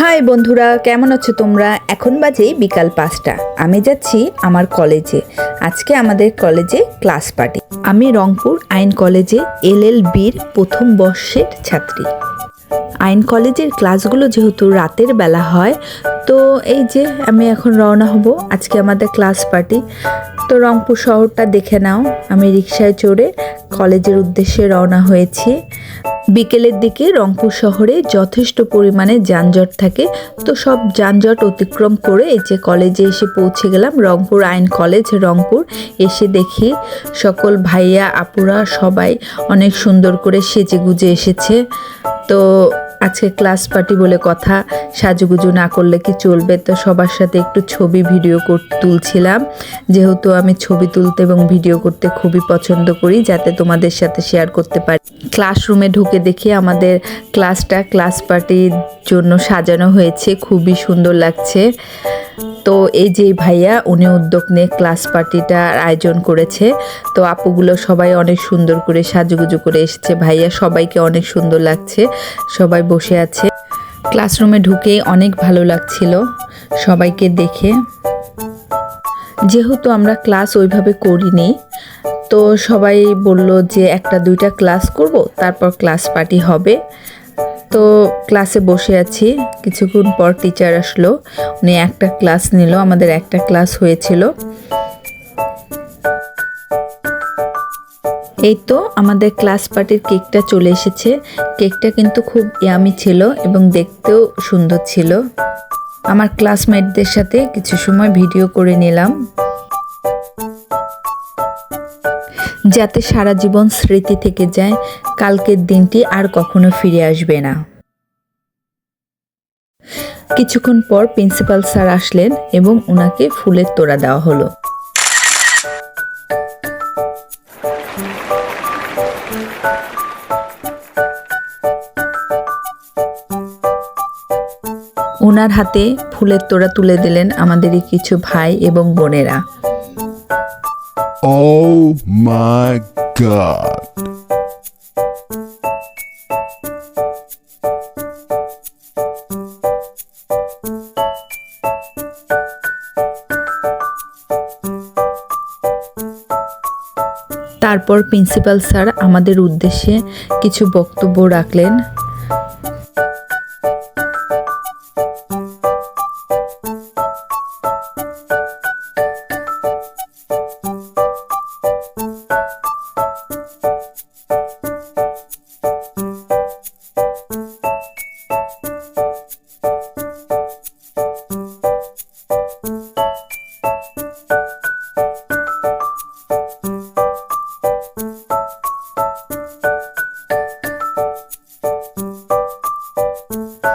High বন্ধুরা, কেমন আছো তোমরা? এখন বাজে বিকাল পাঁচটা। আমি যাচ্ছি আমার কলেজে। আজকে আমাদের কলেজে ক্লাস পার্টি। আমি রংপুর আইন কলেজে এল এল বির প্রথম বর্ষের ছাত্রী। আইন কলেজের ক্লাসগুলো যেহেতু রাতের বেলা হয়, তো এই যে আমি এখন রওনা হব আজকে আমাদের ক্লাস পার্টি। তো রংপুর শহরটা দেখে নাও। আমি রিক্সায় চড়ে কলেজের উদ্দেশ্যে রওনা হয়েছি। বিকেলের দিকে রংপুর শহরে যথেষ্ট পরিমাণে যানজট থাকে, তো সব যানজট অতিক্রম করে এই যে কলেজে এসে পৌঁছে গেলাম রংপুর আইন কলেজ, রংপুর। এসে দেখি সকল ভাইয়া, আপুরা সবাই অনেক সুন্দর করে সেজে গুজে এসেছে। তো আজকে ক্লাস পার্টি বলে কথা, সাজুগুজু না করলে কি চলবে? তো সবার সাথে একটু ছবি ভিডিও তুলছিলাম। যেহেতু আমি ছবি তুলতে এবং ভিডিও করতে খুবই পছন্দ করি, যাতে তোমাদের সাথে শেয়ার করতে পারি। ক্লাসরুমে ঢুকে দেখি আমাদের ক্লাসটা ক্লাস পার্টির জন্য সাজানো হয়েছে, খুবই সুন্দর লাগছে। তো এই যে ভাইয়া, উনি উদ্যোগ নিয়ে ক্লাস পার্টিটার আয়োজন করেছে। তো আপুগুলো সবাই অনেক সুন্দর করে সাজুগুজু করে এসেছে। ভাইয়া, সবাইকে অনেক সুন্দর লাগছে। সবাই বসে আছে। ক্লাসরুমে ঢুকে অনেক ভালো লাগছিল সবাইকে দেখে। যেহেতু আমরা ক্লাস ওইভাবে করিনি, তো সবাই বলল যে একটা দুইটা ক্লাস করব, তারপর ক্লাস পার্টি হবে। তো ক্লাসে বসে আছি। কিছুক্ষণ পর টিচার আসলো। উনি একটা ক্লাস নিল, আমাদের একটা ক্লাস হয়েছিল। এই তো আমাদের ক্লাস পার্টির কেকটা চলে এসেছে। কেকটা কিন্তু খুব ইয়ামি ছিল এবং দেখতেও সুন্দর ছিল। আমার ক্লাসমেটদের সাথে কিছু সময় ভিডিও করে নিলাম। যাতে সারা জীবন স্মৃতি থেকে যায়, কালকের দিনটি আর কখনো ফিরে আসবে না। কিছুক্ষণ পর প্রিন্সিপাল স্যার আসলেন এবং ওনাকে ফুলের তোড়া দেওয়া হলো। ওনার হাতে ফুলের তোড়া তুলে দিলেন আমাদেরই কিছু ভাই এবং বোনেরা Oh my god. তারপর প্রিন্সিপাল স্যার আমাদের উদ্দেশ্যে কিছু বক্তব্য রাখলেন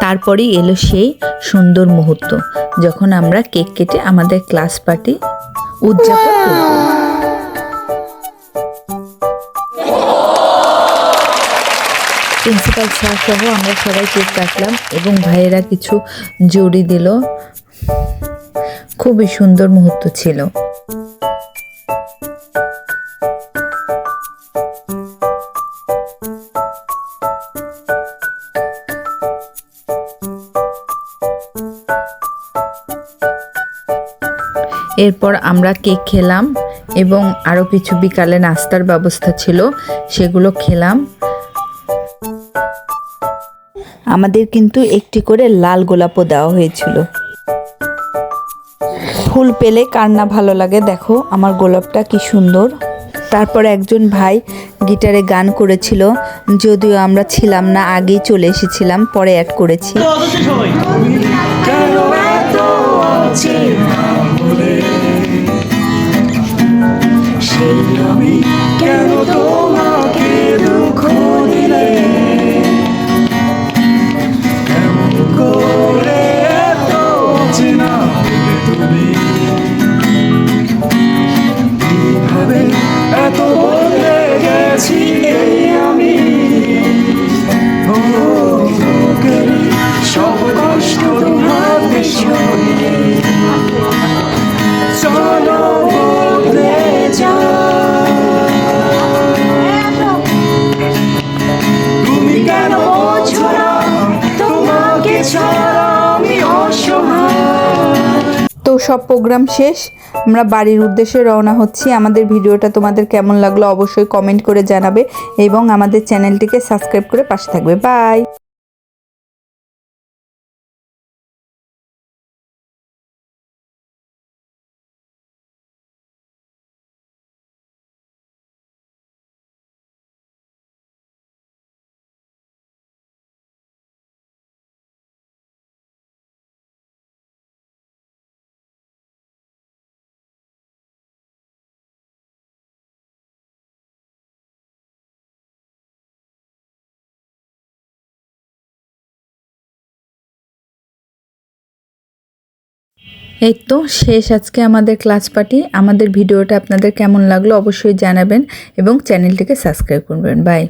তারপরেই এলো সেই সুন্দর মুহূর্ত, যখন আমরা কেক কেটে আমাদের ক্লাস পার্টি উদযাপন প্রিন্সিপাল স্যার সহ আমরা সবাই কেক কাটলাম এবং ভাইয়েরা কিছু জড়ি দিল। খুবই সুন্দর মুহূর্ত ছিল। এরপর আমরা কেক খেলাম এবং আরও কিছু বিকালে নাস্তার ব্যবস্থা ছিল সেগুলো খেলাম। আমাদের কিন্তু একটি করে লাল গোলাপও দেওয়া হয়েছিল। ফুল পেলে কার না ভালো লাগে দেখো আমার গোলাপটা কি সুন্দর। তারপর একজন ভাই গিটারে গান করেছিল যদিও আমরা ছিলাম না আগেই চলে এসেছিলাম পরে অ্যাড করেছি। তো সব প্রোগ্রাম শেষ, আমরা বাড়ির উদ্দেশ্যে রওনা হচ্ছি। আমাদের ভিডিওটা তোমাদের কেমন লাগল অবশ্যই কমেন্ট করে জানাবে এবং আমাদের চ্যানেলটিকে সাবস্ক্রাইব করে পাশে থাকবে। বাই! এই তো শেষ আজকে আমাদের ক্লাস পার্টি আমাদের ভিডিওটা আপনাদের কেমন লাগল অবশ্যই জানাবেন এবং চ্যানেলটিকে সাবস্ক্রাইব করবেন। বাই